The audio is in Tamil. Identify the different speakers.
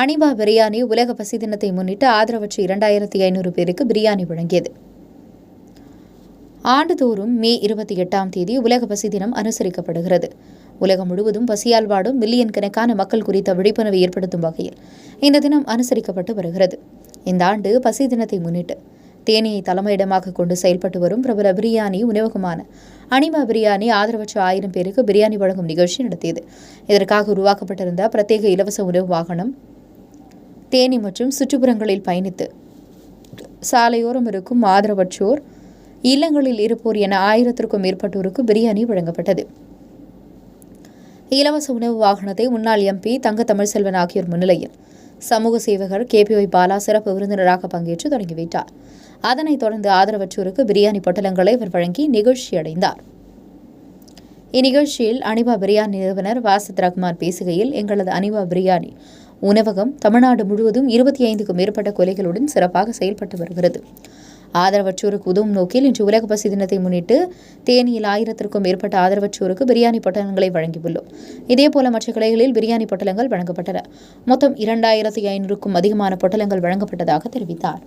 Speaker 1: அனிபா பிரியாணி உலக பசி தினத்தை முன்னிட்டு ஆதரவற்ற இரண்டாயிரத்தி ஐநூறு பேருக்கு பிரியாணி வழங்கியது. ஆண்டுதோறும் மே இருபத்தி எட்டாம் தேதி உலக பசி தினம் அனுசரிக்கப்படுகிறது. உலகம் முழுவதும் பசியால் வாடும் மில்லியன் கணக்கான மக்கள் குறித்த விழிப்புணர்வை ஏற்படுத்தும் வகையில் இந்த தினம் அனுசரிக்கப்பட்டு வருகிறது. இந்த ஆண்டு பசி தினத்தை முன்னிட்டு தேனியை தலைமையிடமாக கொண்டு செயல்பட்டு வரும் பிரபல பிரியாணி உணவகமான அனிமா பிரியாணி ஆதரவற்ற ஆயிரம் பேருக்கு பிரியாணி வழங்கும் நிகழ்ச்சி நடத்தியது. இதற்காக உருவாக்கப்பட்டிருந்த பிரத்யேக இலவச உணவு வாகனம் தேனி மற்றும் சுற்றுப்புறங்களில் பயணித்து சாலையோரம் இருக்கும் ஆதரவற்றோர் இல்லங்களில் இருப்போர் என ஆயிரத்திற்கும் மேற்பட்டோருக்கு பிரியாணி வழங்கப்பட்டது. இலவச உணவு வாகனத்தை முன்னாள் எம்பி தங்க தமிழ்செல்வன் ஆகியோர் முன்னிலையில் சமூக சேவகர் கேபிஒய் பாலா சிறப்பு விருந்தினராக பங்கேற்று தொடங்கி வைத்தார். அதனைத் தொடர்ந்து ஆதரவற்றோருக்கு பிரியாணி பொட்டலங்களை அவர் வழங்கி நிகழ்ச்சி அடைந்தார். இந்நிகழ்ச்சியில் அனிபா பிரியாணி நிறுவனர் வாசித் ரஹ்மான் பேசுகையில் எங்களது அனிபா பிரியாணி உணவகம் தமிழ்நாடு முழுவதும் இருபத்தி ஐந்துக்கும் மேற்பட்ட கொலைகளுடன் சிறப்பாக செயல்பட்டு வருகிறது. ஆதரவற்றோருக்கு உதவும் நோக்கில் இன்று உலக பசி தினத்தை முன்னிட்டு தேனியில் ஆயிரத்திற்கும் மேற்பட்ட ஆதரவற்றோருக்கு பிரியாணி பொட்டலங்களை வழங்கியுள்ளோம். இதேபோல மற்ற கிளைகளில் பிரியாணி பொட்டலங்கள் வழங்கப்பட்டன. மொத்தம் இரண்டாயிரத்தி ஐநூறுக்கும் அதிகமான பொட்டலங்கள் வழங்கப்பட்டதாக தெரிவித்தார்.